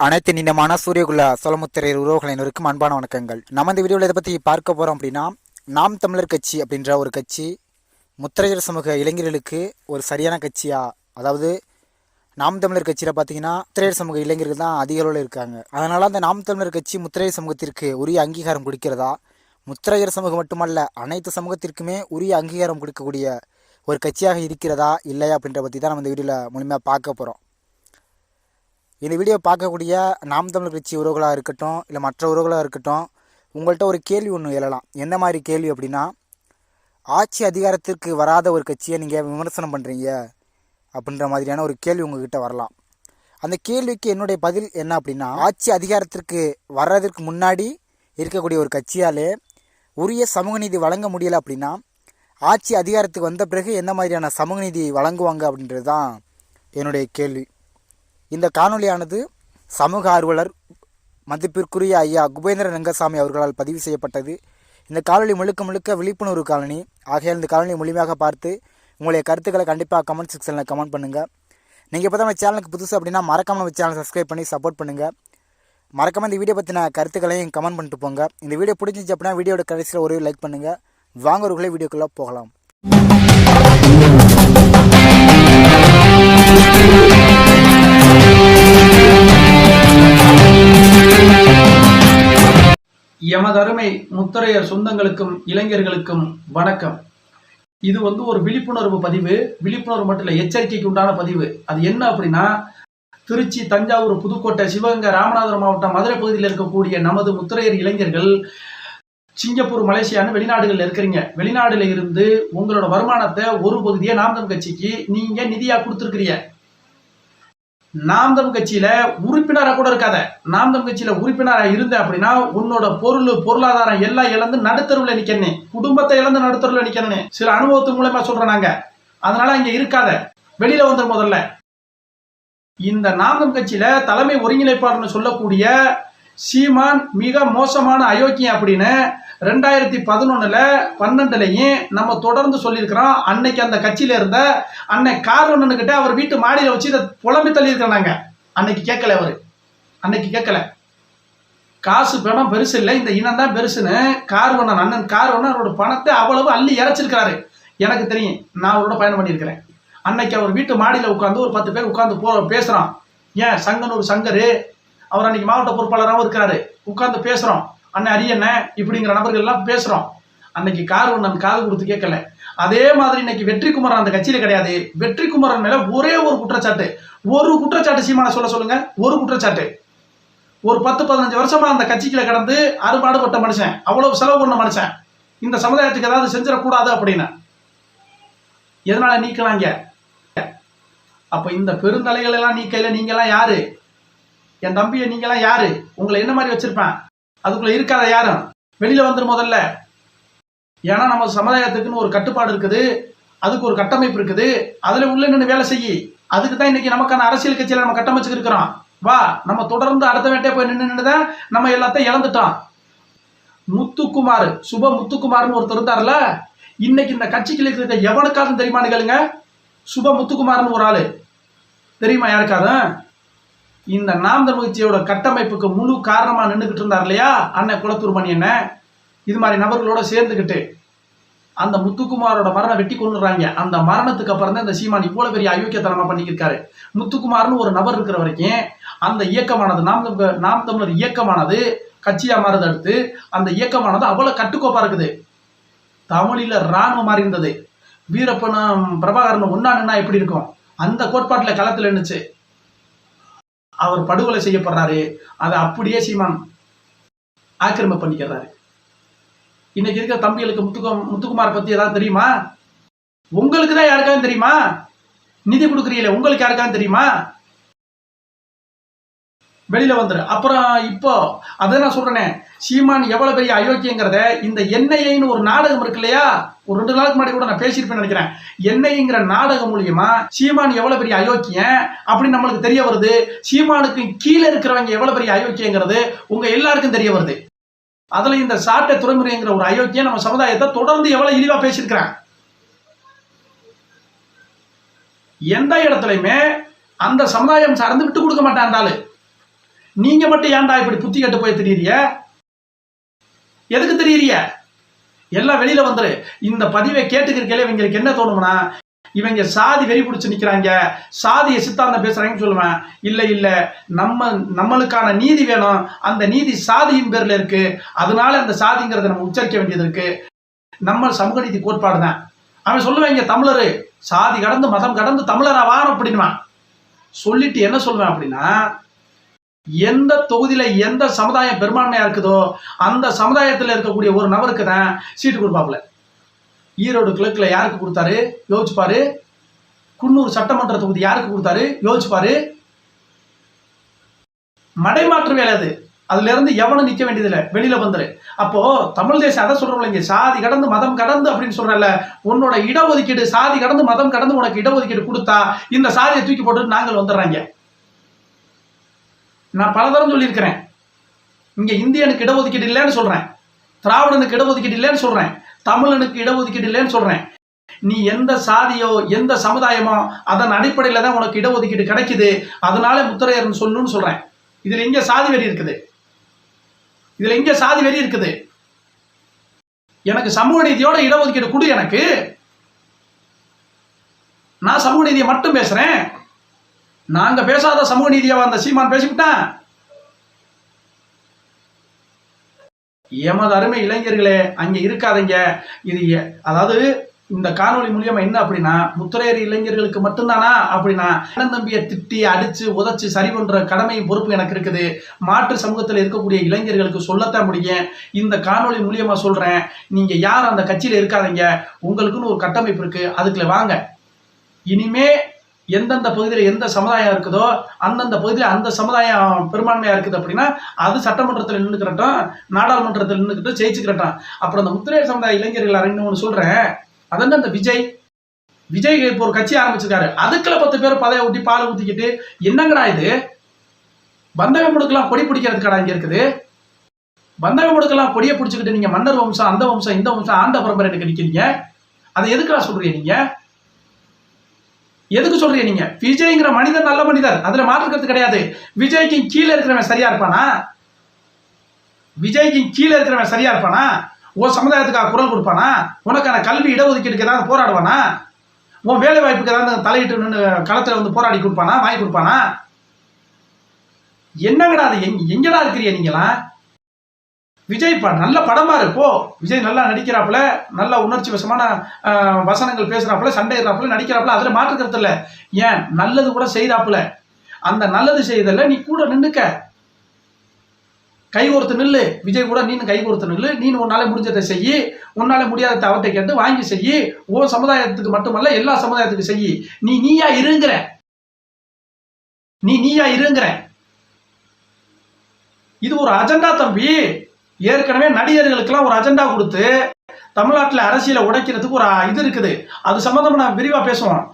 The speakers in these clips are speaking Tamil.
அனைத்து நீண்டமான சூரியகுல சோழமுத்திரையர் உறவுகளினருக்கும் அன்பான வணக்கங்கள். நம்ம இந்த வீடியோவில் இதை பற்றி பார்க்க போகிறோம் அப்படின்னா நாம் தமிழர் கட்சி அப்படின்ற ஒரு கட்சி முத்திரையர் சமூக இளைஞர்களுக்கு ஒரு சரியான கட்சியா அதாவது நாம் தமிழர் கட்சியில் பார்த்தீங்கன்னா முத்திரையர் சமூக இளைஞர்கள் தான் அதிக அளவில் இருக்காங்க. அதனால் அந்த நாம் தமிழர் கட்சி முத்திரையர் சமூகத்திற்கு உரிய அங்கீகாரம் கொடுக்கிறதா? முத்திரையர் சமூகம் மட்டுமல்ல அனைத்து சமூகத்திற்குமே உரிய அங்கீகாரம் கொடுக்கக்கூடிய ஒரு கட்சியாக இருக்கிறதா இல்லையா அப்படின்ற பற்றி தான் நம்ம இந்த வீடியோவில் முழுமையாக பார்க்க போகிறோம் இந்த வீடியோ பார்க்கக்கூடிய நாம் தமிழ் கட்சி உறவுகளாக இருக்கட்டும் இல்லை மற்ற உறவுகளாக இருக்கட்டும் உங்கள்கிட்ட ஒரு கேள்வி ஒன்று எழலாம். எந்த மாதிரி கேள்வி அப்படின்னா ஆட்சி அதிகாரத்திற்கு வராத ஒரு கட்சியை நீங்கள் விமர்சனம் பண்ணுறீங்க அப்படின்ற மாதிரியான ஒரு கேள்வி உங்ககிட்ட வரலாம். அந்த கேள்விக்கு என்னுடைய பதில் என்ன அப்படின்னா ஆட்சி அதிகாரத்திற்கு வர்றதற்கு முன்னாடி இருக்கக்கூடிய ஒரு கட்சியாலே உரிய சமூக நீதி வழங்க முடியலை அப்படின்னா ஆட்சி அதிகாரத்துக்கு வந்த பிறகு எந்த மாதிரியான சமூக நீதி வழங்குவாங்க அப்படின்றது தான் என்னுடைய கேள்வி. இந்த காணொலியானது சமூக ஆர்வலர் மதிப்பிற்குரிய ஐயா குபேந்திர ரங்கசாமி அவர்களால் பதிவு செய்யப்பட்டது. இந்த காணொலி முழுக்க முழுக்க விழிப்புணர்வு காலனி ஆகையால் இந்த காலனி முழுமையாக பார்த்து உங்களுடைய கருத்துக்களை கண்டிப்பாக கமெண்ட் செக்ஷனில் கமெண்ட் பண்ணுங்கள் நீங்கள் இப்போ தான் நம்ம சேனலுக்கு புதுசு அப்படின்னா மறக்காமல் நம்ம சேனல் சப்ஸ்கிரைப் பண்ணி சப்போர்ட் பண்ணுங்கள் மறக்காம இந்த வீடியோ பற்றின கருத்துக்களையும் கமெண்ட் பண்ணிட்டு போங்க. இந்த வீடியோ பிடிச்சிச்சு அப்படின்னா வீடியோட கடைசியில் ஒரு லைக் பண்ணுங்கள் வாங்குறவர்களே வீடியோக்குள்ளே போகலாம். எமதருமை முத்தரையர் சொந்தங்களுக்கும் இளைஞர்களுக்கும் வணக்கம். இது வந்து ஒரு விழிப்புணர்வு பதிவு. விழிப்புணர்வு மட்டும் இல்லை எச்சரிக்கைக்கு உண்டான பதிவு. அது என்ன அப்படின்னா திருச்சி தஞ்சாவூர் புதுக்கோட்டை சிவகங்கை ராமநாதபுரம் மாவட்டம் மதுரை பகுதியில் இருக்கக்கூடிய நமது முத்திரையர் இளைஞர்கள் சிங்கப்பூர் மலேசியான்னு வெளிநாடுகளில் இருக்கிறீங்க. வெளிநாடுல இருந்து உங்களோட வருமானத்தை ஒரு பகுதியை நாம் கட்சிக்கு நீங்க நிதியா கொடுத்துருக்கிறீங்க. நாம்தம் கட்சியில உறுப்பினரா கூட இருக்காத. நாம்தம் கட்சியில உறுப்பினரா இருந்த அப்படின்னா உன்னோட பொருள் பொருளாதாரம் எல்லாம் இழந்து நடுத்தருவுல நிக்கணும். குடும்பத்தை இழந்து நடுத்தருவுல நிக்கணும். சில அனுபவத்து மூலமா சொல்றேன் நாங்க. அதனால இங்க இருக்காத. வெளியில வந்துரு முதல்ல. இந்த நாம்தம் கட்சியில தலைமை ஒருங்கிணைப்பாளர்னு சொல்லக்கூடிய சீமான் மிக மோசமான அயோக்கியம் அப்படின்னு ரெண்டாயிரத்தி பதினொன்றில் பன்னெண்டுலையும் நம்ம தொடர்ந்து சொல்லியிருக்கிறோம். அன்னைக்கு அந்த கட்சியில் இருந்த அன்னை கார்வண்ணனுக்கிட்ட அவர் வீட்டு மாடியில் வச்சு இதை புலம்பி தள்ளியிருக்கிறோம் நாங்க. அன்னைக்கு கேட்கல அவர். அன்னைக்கு கேட்கல. காசு பணம் பெருசு இல்லை. இந்த இனம் தான் பெருசுன்னு கார்வண்ணன் அண்ணன் கார்வண்ணன் அவரோட பணத்தை அவ்வளவு அள்ளி இறைச்சிருக்காரு எனக்கு தெரியும். நான் அவரோட பயணம் பண்ணியிருக்கிறேன். அன்னைக்கு அவர் வீட்டு மாடியில் உட்காந்து ஒரு பத்து பேர் உட்காந்து போ பேசுகிறோம் ஏன்? சங்கனூர் சங்கரு. அவர் அன்னைக்கு மாவட்ட பொறுப்பாளராகவும் இருக்கிறாரு உட்காந்து பேசுகிறோம் அண்ணன் அரியண்ணன் இப்படிங்கிற நபர்கள் எல்லாம் பேசுறோம். அன்னைக்கு கார்வண்ணன் காது கொடுத்து கேட்கல. அதே மாதிரி இன்னைக்கு வெற்றி குமரன் அந்த கட்சியில கிடையாது. வெற்றி குமரன் மேல ஒரே ஒரு குற்றச்சாட்டு. ஒரு குற்றச்சாட்டு சீமான சொல்ல சொல்லுங்க. ஒரு குற்றச்சாட்டு. ஒரு பத்து பதினஞ்சு வருஷமா அந்த கட்சிக்குள்ள கடந்து அறுபாடுபட்ட மனுஷன். அவ்வளவு செலவு பண்ண மனுஷன். இந்த சமுதாயத்துக்கு ஏதாவது செஞ்சிடக்கூடாது அப்படின்னு. எதனால நீக்கலாங்க? அப்ப இந்த பெருந்தலைகள் எல்லாம் நீக்கையில நீங்க எல்லாம் யாரு? என் தம்பியை நீங்க எல்லாம் யாரு? உங்களை என்ன மாதிரி வச்சிருப்பேன்? அதுக்குள்ள இருக்காத யாரும் வெளியில வந்துரு முதல்ல. ஏன்னா நம்ம சமுதாயத்துக்குன்னு ஒரு கட்டுப்பாடு இருக்குது. அதுக்கு ஒரு கட்டமைப்பு இருக்குது. அதுல உள்ள நின்று வேலை செய்யி. அதுக்கு தான் இன்னைக்கு நமக்கான அரசியல் கட்சியில நம்ம கட்டமைச்சு இருக்கிறோம். வா நம்ம தொடர்ந்து அடுத்த வேட்டே போய் நின்று நின்றுதான் நம்ம எல்லாத்தையும் இழந்துட்டோம். முத்துக்குமார் சுப முத்துக்குமார்னு ஒருத்தர் இருந்தார்ல இன்னைக்கு இந்த கட்சிக்கு இருக்கிற எவனுக்காவது தெரியுமான்னு கேளுங்க. சுப முத்துக்குமார்னு ஒரு ஆளு. தெரியுமா யாருக்காவது? இந்த நாம் தமிழ் கட்டமைப்புக்கு முழு காரணமா நின்றுகிட்டு இருந்தார் இல்லையா? அண்ணன் குளத்தூர் மணி என்ன இது மாதிரி நபர்களோட சேர்ந்துக்கிட்டு அந்த முத்துக்குமாரோட மரணம் வெட்டி கொண்டுறாங்க அந்த மரணத்துக்கு அப்புறம் தான் இந்த சீமான் இவ்வளவு பெரிய அயோக்கியத்தனமா பண்ணிக்கிருக்காரு. முத்துக்குமார்னு ஒரு நபர் இருக்கிற வரைக்கும் அந்த இயக்கமானது நாம் தமிழ் நாம் தமிழர் இயக்கமானது கட்சியா மாறுது அடுத்து அந்த இயக்கமானது அவ்வளவு கட்டுக்கோப்பா இருக்குது. தமிழில ராணுவம் மாறி இருந்தது. வீரப்பனும் பிரபாகரன் ஒன்னா நின்னா எப்படி இருக்கும்? அந்த கோட்பாட்டில் களத்தில் இருந்துச்சு அவர் படுகொலை செய்யப்படுறாரு. அதை அப்படியே சீமான் ஆக்கிரமி பண்ணிக்கிறாரு. இன்னைக்கு இருக்கிற தம்பிகளுக்கு முத்துக்கு முத்துக்குமாரை பத்தி ஏதாவது தெரியுமா? உங்களுக்கு தான் யாருக்காவது தெரியுமா? நிதி கொடுக்குறீங்களே உங்களுக்கு யாருக்காவது தெரியுமா? வெளியில வந்துரு. அப்புறம் இப்போ அதை நான் சொல்றேனே சீமான் எவ்வளவு பெரிய அயோக்கியங்கிறத இந்த எண்ணெய்னு ஒரு நாடகம் இருக்கு இல்லையா? ஒரு ரெண்டு நாளுக்கு முன்னாடி கூட நான் பேசியிருப்பேன்னு நினைக்கிறேன். எண்ணெய்ங்கிற நாடகம் மூலியமா சீமான் எவ்வளவு பெரிய அயோக்கியம் அப்படின்னு நம்மளுக்கு தெரிய வருது. சீமானுக்கு கீழே இருக்கிறவங்க எவ்வளவு பெரிய அயோக்கியங்கிறது உங்க எல்லாருக்கும் தெரிய வருது. அதுல இந்த சாட்டை துறைமுறைங்கிற ஒரு அயோக்கியம் நம்ம சமுதாயத்தை தொடர்ந்து எவ்வளவு இழிவா பேசியிருக்கிறான். எந்த இடத்துலையுமே அந்த சமுதாயம் சார்ந்து விட்டு கொடுக்க மாட்டான் அந்த ஆளு. நீங்க மட்டும் ஏன்டா இப்படி புத்தி கட்டு போய் தெரியறிய எதுக்கு தெரியறிய எல்லாம் வெளியில வந்துரு. இந்த பதிவை கேட்டுக்கிறக்கல இவங்களுக்கு என்ன தோணும்னா இவங்க சாதி வெறி பிடிச்சு நிக்கிறாங்க. சாதிய சித்தாந்தம் பேசுறாங்கன்னு சொல்லுவேன். இல்ல இல்ல. நம்ம நம்மளுக்கான நீதி வேணும். அந்த நீதி சாதியின் பேர்ல இருக்கு. அதனால அந்த சாதிங்கிறத நம்ம உச்சரிக்க வேண்டியது இருக்கு. நம்ம சமூக நீதி கோட்பாடு தான். அவன் சொல்லுவாங்க தமிழரு. சாதி கடந்து மதம் கடந்து தமிழரா வாரம் அப்படின்வான் சொல்லிட்டு என்ன சொல்லுவேன் அப்படின்னா எந்த தொகுதியில் எந்த சமுதாயம் பெரும்பான்மையாக இருக்குதோ அந்த சமுதாயத்தில் இருக்கக்கூடிய ஒரு நபருக்கு தான் சீட்டு கொடுப்பாப்புல. ஈரோடு கிழக்கில் யாருக்கு கொடுத்தாரு? யோசிச்சுப்பாரு. குன்னூர் சட்டமன்ற தொகுதி யாருக்கு கொடுத்தாரு? யோசிச்சுப்பாரு. மடைமாற்று வேலை அது. அதுலேருந்து எவனும் நிற்க வேண்டியதில்லை. வெளியில் வந்துரு. அப்போது தமிழ் தேசம் அதை சொல்கிறோம் இங்கே. சாதி கடந்து மதம் கடந்து அப்படின்னு சொல்றல உன்னோட இடஒதுக்கீடு சாதி கடந்து மதம் கடந்து உனக்கு இடஒதுக்கீடு கொடுத்தா இந்த சாதியை தூக்கி போட்டு நாங்கள் வந்துடுறாங்க நான் பலதரம் சொல்லியிருக்கிறேன். இங்கே இந்தியனுக்கு இடஒதுக்கீடு இல்லைன்னு சொல்கிறேன் திராவிடனுக்கு இடஒதுக்கீடு இல்லைன்னு சொல்கிறேன் தமிழனுக்கு இடஒதுக்கீடு இல்லைன்னு சொல்கிறேன் நீ எந்த சாதியோ எந்த சமுதாயமோ அதன் அடிப்படையில் தான் உனக்கு இடஒதுக்கீடு கிடைக்குது. அதனால முத்திரையர்னு சொல்லணும்னு சொல்கிறேன் இதில் எங்கே சாதி வெறி இருக்குது. இதில் எங்கே சாதி வெறி இருக்குது. எனக்கு சமூக நீதியோட இடஒதுக்கீடு கொடு எனக்கு. நான் சமூக நீதியை மட்டும் பேசுகிறேன் நாங்க பேசாத சமூக நீதியை அந்த சீமான் பேசிவிட்டான் எமது அருமை இளைஞர்களே அங்க இருக்காதீங்க. இது அதாவது இந்த காணொலி மூலியமா என்ன அப்படின்னா முத்திரையர் இளைஞர்களுக்கு மட்டும்தானா அப்படின்னா அண்ணன் தம்பியை திட்டி அடிச்சு உதச்சு சரி பண்ற கடமையும் பொறுப்பு எனக்கு இருக்குது. மாற்று சமூகத்தில் இருக்கக்கூடிய இளைஞர்களுக்கு சொல்லத்தான் முடியும். இந்த காணொளி மூலியமா சொல்றேன். நீங்க யார் அந்த கட்சியில இருக்காதீங்க. உங்களுக்குன்னு ஒரு கட்டமைப்பு இருக்கு. அதுக்குள்ள வாங்க. இனிமே எந்தெந்த பகுதியில் எந்த சமுதாயம் இருக்குதோ அந்தந்த பகுதியில் அந்த சமுதாயம் பெரும்பான்மையாக இருக்குது அப்படின்னா அது சட்டமன்றத்தில் நின்றுக்கிறட்டும் நாடாளுமன்றத்தில் நின்றுக்கிட்டும் ஜெயிச்சுக்கிறட்டும் அப்புறம் அந்த முத்திரையர் சமுதாய இளைஞர்கள் ரெண்டு ஒன்று சொல்றேன். அதென்ன அந்த விஜய்? விஜய் இப்போ ஒரு கட்சி ஆரம்பிச்சிருக்காரு. அதுக்குள்ள பத்து பேர் பதைய ஊட்டி பால் ஊற்றிக்கிட்டு என்னங்கடா இது? பந்தகம் முடுக்கலாம் கொடி பிடிக்கிறதுக்கடா இங்கே இருக்குது? பந்தகம் முடுக்கலாம் கொடியை பிடிச்சிக்கிட்டு நீங்கள் மன்னர் வம்சம் அந்த வம்சம் இந்த வம்சம் ஆண்ட பரம்பரை நிக்கிறீங்க. அதை எதுக்குடா சொல்கிறீங்க நீங்கள் எதுக்கு சொல்றீங்க நீங்க? விஜய்ங்கிற மனிதர் நல்ல மனிதர். அதுல மாற்றுக்கிறது கிடையாது. விஜய்க்கு கீழே இருக்கிறவன் சரியா இருப்பானா? விஜய்க்கு கீழே இருக்கிறவன் சரியா இருப்பானா? உன் சமுதாயத்துக்காக குரல் கொடுப்பானா? உனக்கான கல்வி இடஒதுக்கீடுக்கு ஏதாவது போராடுவானா? உன் வேலை வாய்ப்புக்கு ஏதாவது தலையிட்டு நின்று களத்துல வந்து போராடி கொடுப்பானா? வாங்கி கொடுப்பானா? என்னங்கடா அது? எங் எங்கடா இருக்கிறீங்க நீங்களா விஜய் ப நல்ல படமா இருப்போ விஜய் நல்லா நடிக்கிறாப்புல நல்ல உணர்ச்சி வசமான வசனங்கள் பேசுறாப்புல சண்டைறாப்புல நடிக்கிறாப்புல அதுல மாற்றுக்கிறது இல்ல. ஏன்? நல்லது கூட செய்தாப்புல அந்த நல்லது செய்தல நீ கூட நின்னுக்க. கை கோர்த்து நில்லு. விஜய் கூட நீனு கை கோர்த்து நில்லு. நீ உன்னால முடிஞ்சதை செய்யி. உன்னால முடியாத அவர்கிட்ட கேட்டு வாங்கி செய்யி. ஓ சமுதாயத்துக்கு மட்டுமல்ல எல்லா சமுதாயத்துக்கும் செய்யி. நீ நீயா இருங்கிற. நீ நீயா இருங்கிற. இது ஒரு அஜெண்டா தம்பி. ஏற்கனவே நடிகர்களுக்கெல்லாம் ஒரு அஜெண்டா கொடுத்து தமிழ்நாட்டில் அரசியலை உடைக்கிறதுக்கு ஒரு இது இருக்குது. அது சம்மந்தமாக நான் விரிவாக பேசுவோம்.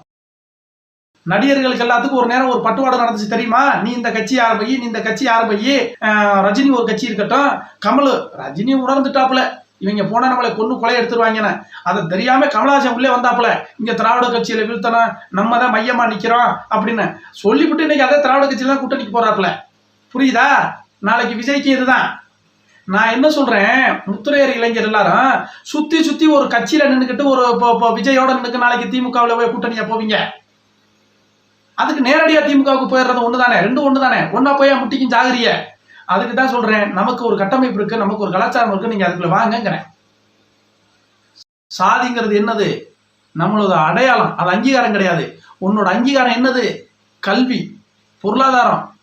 நடிகர்களுக்கு எல்லாத்துக்கும் ஒரு நேரம் ஒரு பட்டுவாடு நடந்துச்சு தெரியுமா? நீ இந்த கட்சி ஆரம்பி நீ இந்த கட்சி ஆரம்பி ரஜினி ஒரு கட்சி இருக்கட்டும். கமல் ரஜினி உணர்ந்துட்டாப்புல. இவங்க போனா நம்மளை கொண்டு கொலை எடுத்துருவாங்கன்னு. அதை தெரியாம கமலஹாசன் உள்ளே வந்தாப்புல. இங்க திராவிட கட்சியில வீழ்த்தணும். நம்ம தான் மையமா நிக்கிறோம் அப்படின்னு சொல்லிவிட்டு இன்னைக்கு அதே திராவிட கட்சியில தான் கூட்டணிக்கு போறாப்புல. புரியுதா? நாளைக்கு விஜய்க்கு இதுதான். நான் என்ன சொல்றேன்? முத்துரையர் இளைஞர் எல்லாரும் சுத்தி சுத்தி ஒரு கட்சியில நின்றுக்கிட்டு ஒரு இப்போ- விஜயோட நின்று நாளைக்கு திமுகவில் போய் கூட்டணியா போவீங்க. அதுக்கு நேரடியா திமுகவுக்கு போயிடுறது ஒண்ணுதானே? ரெண்டு ஒண்ணுதானே? ஒன்னா போய் முட்டிக்கும் ஜாகிரிய. அதுக்கு தான் சொல்றேன் நமக்கு ஒரு கட்டமைப்பு இருக்கு நமக்கு ஒரு கலாச்சாரம் இருக்கு நீங்க அதுக்குள்ள வாங்கங்கிறேன். சாதிங்கிறது என்னது? நம்மளோட அடையாளம். அது அங்கீகாரம் கிடையாது. உன்னோட அங்கீகாரம் என்னது? கல்வி பொருளாதாரம்.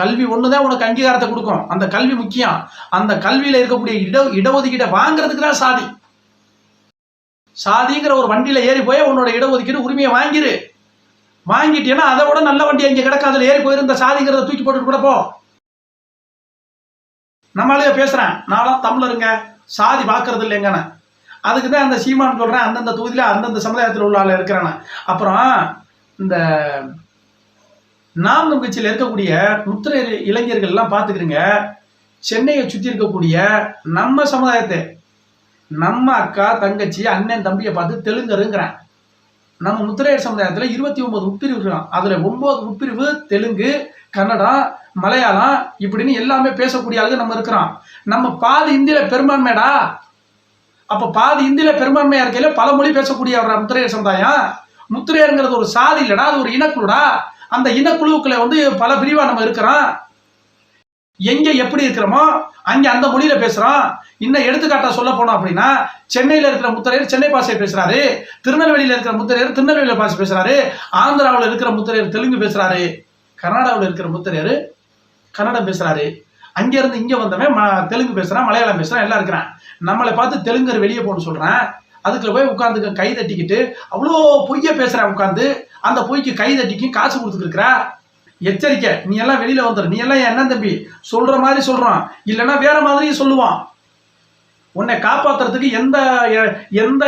கல்வி ஒண்ணுதான் உனக்கு அங்கீகாரத்தை கொடுக்கும். அந்த கல்வி முக்கியம். அந்த கல்வியில இருக்கக்கூடிய இட இடஒதுக்கீடை வாங்குறதுக்கு தான் சாதி. சாதிங்கிற ஒரு வண்டியில ஏறி போய் உன்னோட இடஒதுக்கீடு உரிமையை வாங்கிரு. வாங்கிட்டீங்கன்னா அதை விட நல்ல வண்டி அங்கே கிடக்க. அதில் ஏறி போயிருந்த சாதிங்கிறத தூக்கி போட்டுட்டு கூட போ. நம்மளாலே பேசுறேன். நான்லாம் தமிழருங்க. சாதி பார்க்கறது இல்லைங்கண்ணே அதுக்கு தான் அந்த சீமான் சொல்கிறேன் அந்தந்த தொகுதியில் அந்தந்த சமுதாயத்தில் உள்ள ஆள் இருக்கிறேன்னு அப்புறம் இந்த நாம் நம் கட்சியில் இருக்கக்கூடிய முத்திரை இளைஞர்கள் எல்லாம் பார்த்துக்கிறீங்க. சென்னையை சுற்றி இருக்கக்கூடிய நம்ம சமுதாயத்தை நம்ம அக்கா தங்கச்சி அண்ணன் தம்பியை பார்த்து தெலுங்கருங்கிறேன் நம்ம முத்திரையர் சமுதாயத்தில் இருபத்தி ஒன்பது உட்பிரிவு இருக்கலாம் அதில் ஒன்பது உட்பிரிவு தெலுங்கு கன்னடம் மலையாளம் இப்படின்னு எல்லாமே பேசக்கூடிய ஆளுங்க நம்ம இருக்கிறோம். நம்ம பாதி இந்தியில பெரும்பான்மைடா? அப்போ பாதி இந்தியில பெரும்பான்மையா இருக்கையில பல மொழி பேசக்கூடிய முத்திரையர் சமுதாயம்? முத்திரையருங்கிறது ஒரு சாதி இல்லடா அது ஒரு இனக்குழுடா? அந்த இனக்குழுவுக்குள்ள வந்து பல பிரிவா நம்ம இருக்கிறோம். எங்க எப்படி இருக்கிறோமோ அங்க அந்த மொழியில பேசுறோம். இன்னும் எடுத்துக்காட்டா சொல்ல போனோம் அப்படின்னா சென்னையில இருக்கிற முத்திரையர் சென்னை பாஷை பேசுறாரு. திருநெல்வேலியில இருக்கிற முத்திரையர் திருநெல்வேலி பாஷை பேசுறாரு. ஆந்திராவில் இருக்கிற முத்திரையர் தெலுங்கு பேசுறாரு. கர்நாடகாவில் இருக்கிற முத்திரையர் கன்னடம் பேசுறாரு. அங்கேருந்து இங்கே இங்க வந்தவன் தெலுங்கு பேசுறான் மலையாளம் பேசுறான் எல்லாம் இருக்கிறான். நம்மளை பார்த்து தெலுங்கர் வெளியே போன்னு சொல்றேன். அதுக்குள்ள போய் உட்காந்து கை தட்டிக்கிட்டு அவ்வளோ பொய்ய பேசுறேன் உட்காந்து அந்த பொய்க்கு கை தட்டிக்கும் காசு கொடுத்துருக்குற எச்சரிக்கை. நீ எல்லாம் வெளியில வந்துடும் நீ எல்லாம் என்ன தம்பி? சொல்ற மாதிரி சொல்றான். இல்லைன்னா வேற மாதிரியும் சொல்லுவான். உன்னை காப்பாத்துறதுக்கு எந்த எந்த